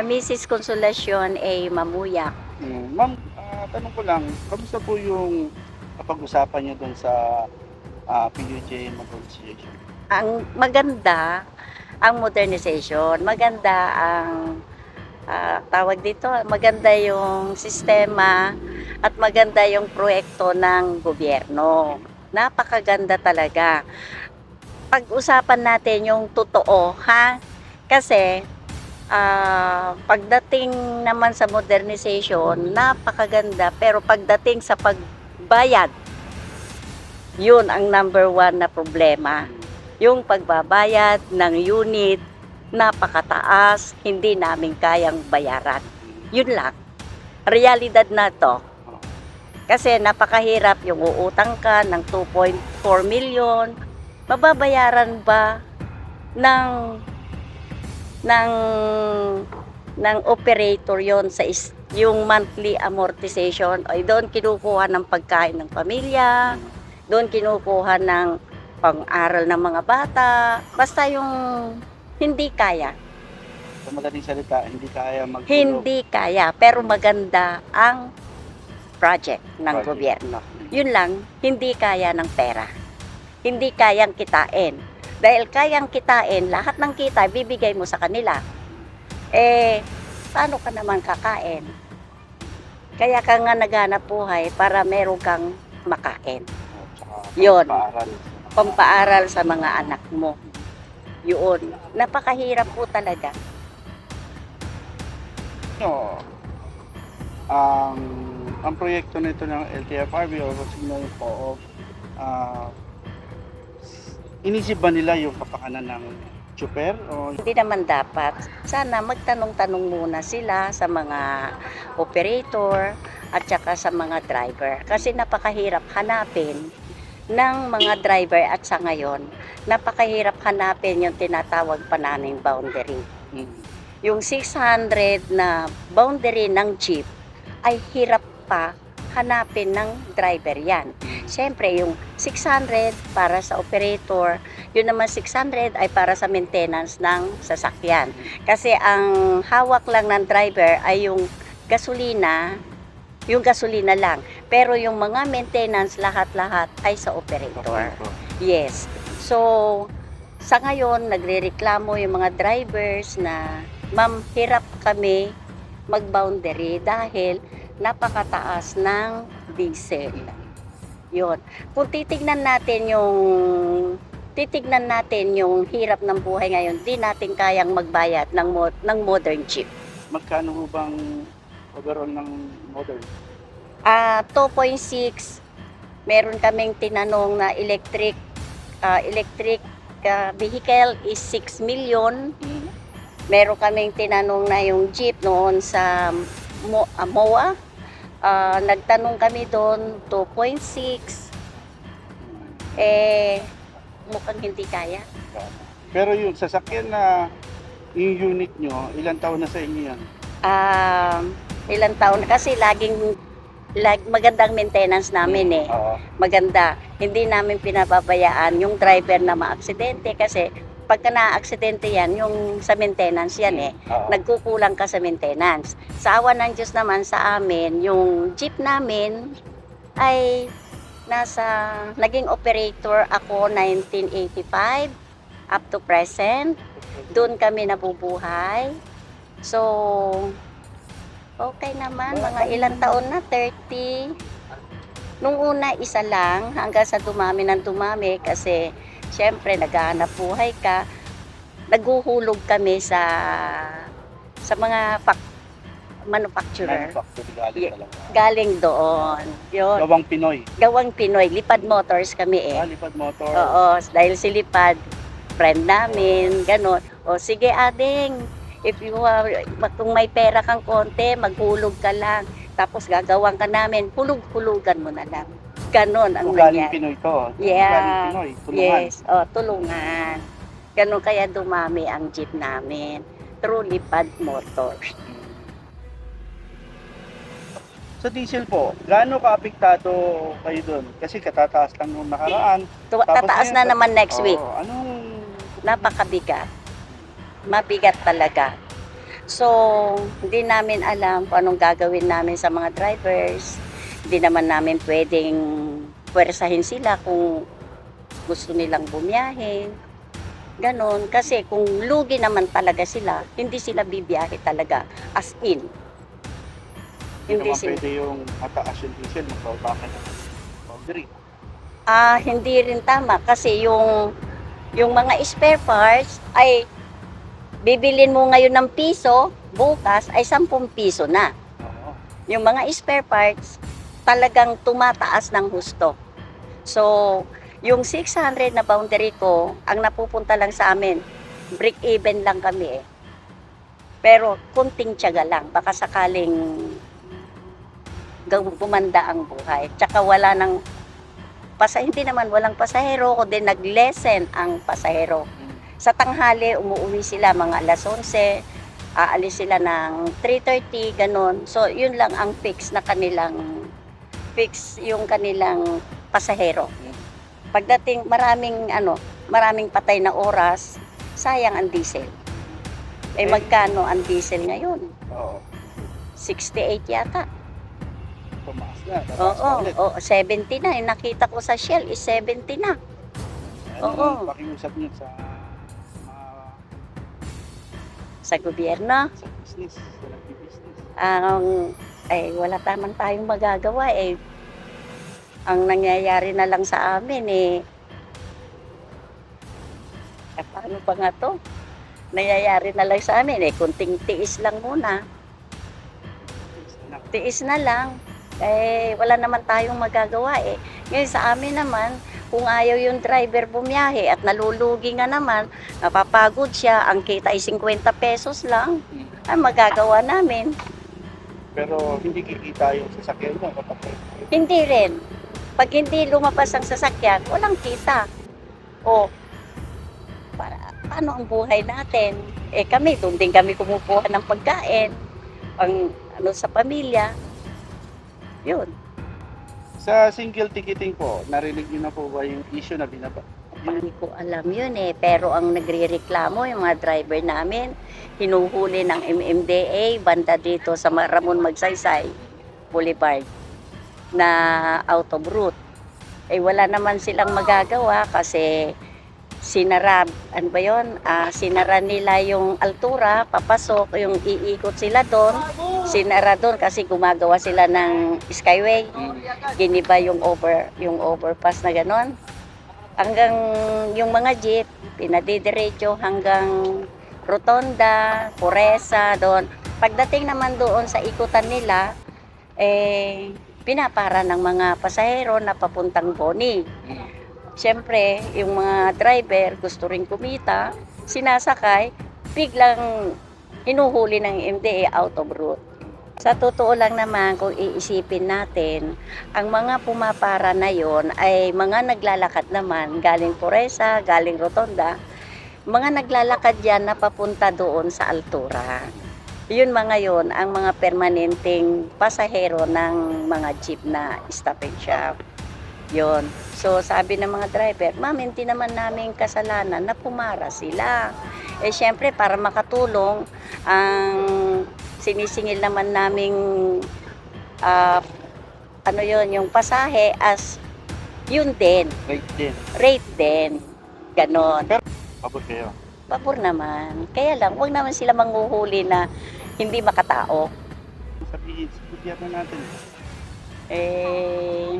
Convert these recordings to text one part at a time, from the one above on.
Ah, Mrs. Consolacion A. Mamuyak. Mm, Ma'am, ah, tanong ko lang, kamusta po yung kapag-usapan niyo doon sa ah, PUJ Negotiation? Ang maganda ang modernization, maganda ang ah, tawag dito, maganda yung sistema at maganda yung proyekto ng gobyerno. Napakaganda talaga. Pag-usapan natin yung totoo, ha? Kasi ah, pagdating naman sa modernization, napakaganda. Pero pagdating sa pagbayad, yun ang number one na problema. Yung pagbabayad ng unit, napakataas, hindi namin kayang bayaran. Yun lang. Realidad na to. Kasi napakahirap yung uutang ka ng 2.4 million. Mababayaran ba ng ng ng operator yon sa is, yung monthly amortization ay doon kinukuha ng pagkain ng pamilya, doon kinukuha ng pang-aral ng mga bata, basta yung hindi kaya. Sa madaling salita, hindi kaya mag Hindi kaya, pero maganda ang project ng Project. gobyerno. Yun lang, hindi kaya ng pera. Hindi kayang kitain. Dahil kayang kitain, lahat ng kita bibigay mo sa kanila. Eh, paano ka naman kakain? Kaya ka nga naghanap buhay para meron kang makain. Yun. Paaral. Pampaaral sa mga anak mo. Yun. Napakahirap po talaga. No, ang ang proyekto nito ng LTFRB o Signal po ah inisip ba nila yung kapakanan ng super o Hindi naman dapat. Sana magtanong-tanong muna sila sa mga operator at saka sa mga driver. Kasi napakahirap hanapin ng mga driver at sa ngayon, napakahirap hanapin yung tinatawag pa naming boundary. Mm. Yung 600 na boundary ng jeep ay hirap pa hanapin ng driver yan. Siyempre, yung 600 para sa operator, yun naman 600 ay para sa maintenance ng sasakyan. Kasi ang hawak lang ng driver ay yung gasolina, yung gasolina lang. Pero yung mga maintenance, lahat-lahat ay sa operator. Yes. So, sa ngayon, nagrereklamo yung mga drivers na, ma'am, hirap kami mag-boundary dahil napakataas ng diesel. Yun. Kung titignan natin yung titignan natin yung hirap ng buhay ngayon, di natin kayang magbayad ng, mo- ng modern jeep. Magkano ho bang overall ng modern? Ah, 2.6 meron kaming tinanong na electric ah, electric ah, vehicle is 6 million. Meron kaming tinanong na yung jeep noon sa Mo, ah, MOA. Ah, nagtanong kami doon 2.6 eh mukhang hindi kaya. Pero yung sasakyan na yung unit nyo, ilang taon na sa inyo yan? Um, ilang taon kasi laging lag, magandang maintenance namin eh. Oo. maganda. Hindi namin pinababayaan yung driver na maaksidente kasi pagka na-aksidente yan, yung sa maintenance yan eh. Oo. Nagkukulang ka sa maintenance. Sa awa ng Diyos naman sa amin, yung jeep namin ay nasa, naging operator ako 1985 up to present. Doon kami nabubuhay. So, okay naman. Mga ilang taon na, 30. Nung una, isa lang, hanggang sa dumami ng dumami kasi syempre naghahanap buhay ka. Naghuhulog kami sa sa mga fac- manufacturer. Manufactured galing talaga. Galing doon. Yun. Gawang Pinoy. Gawang Pinoy. Lipad Motors kami eh. Ah, lipad motor. Oo, dahil si Lipad, friend namin, ganun. O sige ading, if you have, kung may pera kang konti, maghulog ka lang. Tapos gagawang ka namin, hulug-hulugan mo na lang. Ganon ang Kung galing nangyari. Pinoy to. Yeah. Galing Pinoy. Tulungan. Yes, o tulungan. Ganon kaya dumami ang jeep namin. Through Lipad Motors. Sa diesel po, gaano ka-apektado kayo doon? Kasi katataas lang nung nakaraan. Tu- Tataas na naman next week. Anong Napakabigat. Mabigat talaga. So, hindi namin alam kung anong gagawin namin sa mga drivers. Hindi naman namin pwedeng pwersahin sila kung gusto nilang bumiyahe. Ganon. Kasi kung lugi naman talaga sila, hindi sila bibiyahe talaga. As in. Hindi Hindi naman sila. pwede yung mataas yung diesel, magbabakan ng boundary. Ah, hindi rin tama kasi yung yung mga spare parts ay bibilin mo ngayon ng piso, bukas ay 10 piso na. Yung mga spare parts talagang tumataas ng husto. So, yung 600 na boundary ko, ang napupunta lang sa amin, break even lang kami eh. Pero kunting tiyaga lang, baka sakaling gumanda ang buhay. Tsaka wala nang pasa hindi naman walang pasahero kundi nag-lessen ang pasahero. Sa tanghali umuwi sila mga alas 11, aalis sila ng 3:30 ganun. So yun lang ang fix na kanilang fix yung kanilang pasahero. Pagdating maraming ano, maraming patay na oras, sayang ang diesel. Eh Eh. magkano ang diesel ngayon? Oo. 68 yata. Tumaas na. Oo, ulit. oo, 70 na. Yung nakita ko sa Shell is 70 na. Ano oo. pakiusap niyo sa ah, sa gobyerno. sa business, sa nagbi-business? Ang eh wala tamang tayong magagawa eh. Ang nangyayari na lang sa amin eh eh, paano pa nga to? Nangyayari na lang sa amin eh, kunting tiis lang muna. Tiis na lang. Eh, wala naman tayong magagawa eh. Ngayon sa amin naman, kung ayaw yung driver bumiyahe at nalulugi nga naman, napapagod siya, ang kita ay 50 pesos lang, ang magagawa namin. Pero hindi kikita yung sasakyan mo kapag Hindi rin. Pag hindi lumabas ang sasakyan, walang kita. O, para, paano ang buhay natin? Eh kami, doon din kami kumukuha ng pagkain. Pang, ano, sa pamilya. Yun. Sa single ticketing po, narinig niyo na po ba yung issue na binaba? Hindi ko alam yun eh. Pero ang nagre-reklamo, yung mga driver namin, hinuhuli ng MMDA, banda dito sa Ramon Magsaysay, Boulevard, na out of route. Eh wala naman silang magagawa kasi sinara, ano ba yun? Ah, sinara nila yung altura, papasok, yung iikot sila doon. Sinara doon kasi gumagawa sila ng skyway. Giniba yung over, yung overpass na ganon hanggang yung mga jeep, pinadidiretso hanggang Rotonda, Puresa, doon. Pagdating naman doon sa ikutan nila, eh, pinapara ng mga pasahero na papuntang Boni. Siyempre, yung mga driver gusto rin kumita, sinasakay, biglang hinuhuli ng MDA out of route. Sa totoo lang naman, kung iisipin natin, ang mga pumapara na yon ay mga naglalakad naman galing Puresa, galing Rotonda. Mga naglalakad yan na papunta doon sa altura. Yun mga yon ang mga permanenteng pasahero ng mga jeep na stop and shop. Yun. So sabi ng mga driver, ma'am, hindi naman namin kasalanan na pumara sila. Eh syempre para makatulong, ang sinisingil naman naming ah, ano yon yung pasahe as yun din, Right din. rate din. Ganon. Pabot kayo. Pabor naman. Kaya lang, huwag naman sila manghuhuli na hindi makatao. Sabihin, sa gobyerno natin. Eh,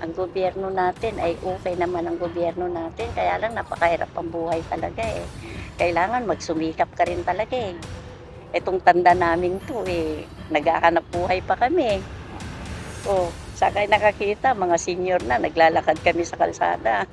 ang gobyerno natin ay okay naman ang gobyerno natin. Kaya lang napakahirap ang buhay talaga eh. Kailangan magsumikap ka rin talaga eh. Itong tanda namin to eh, naghahanap buhay pa kami. O, sa kayo nakakita, mga senior na, naglalakad kami sa kalsada.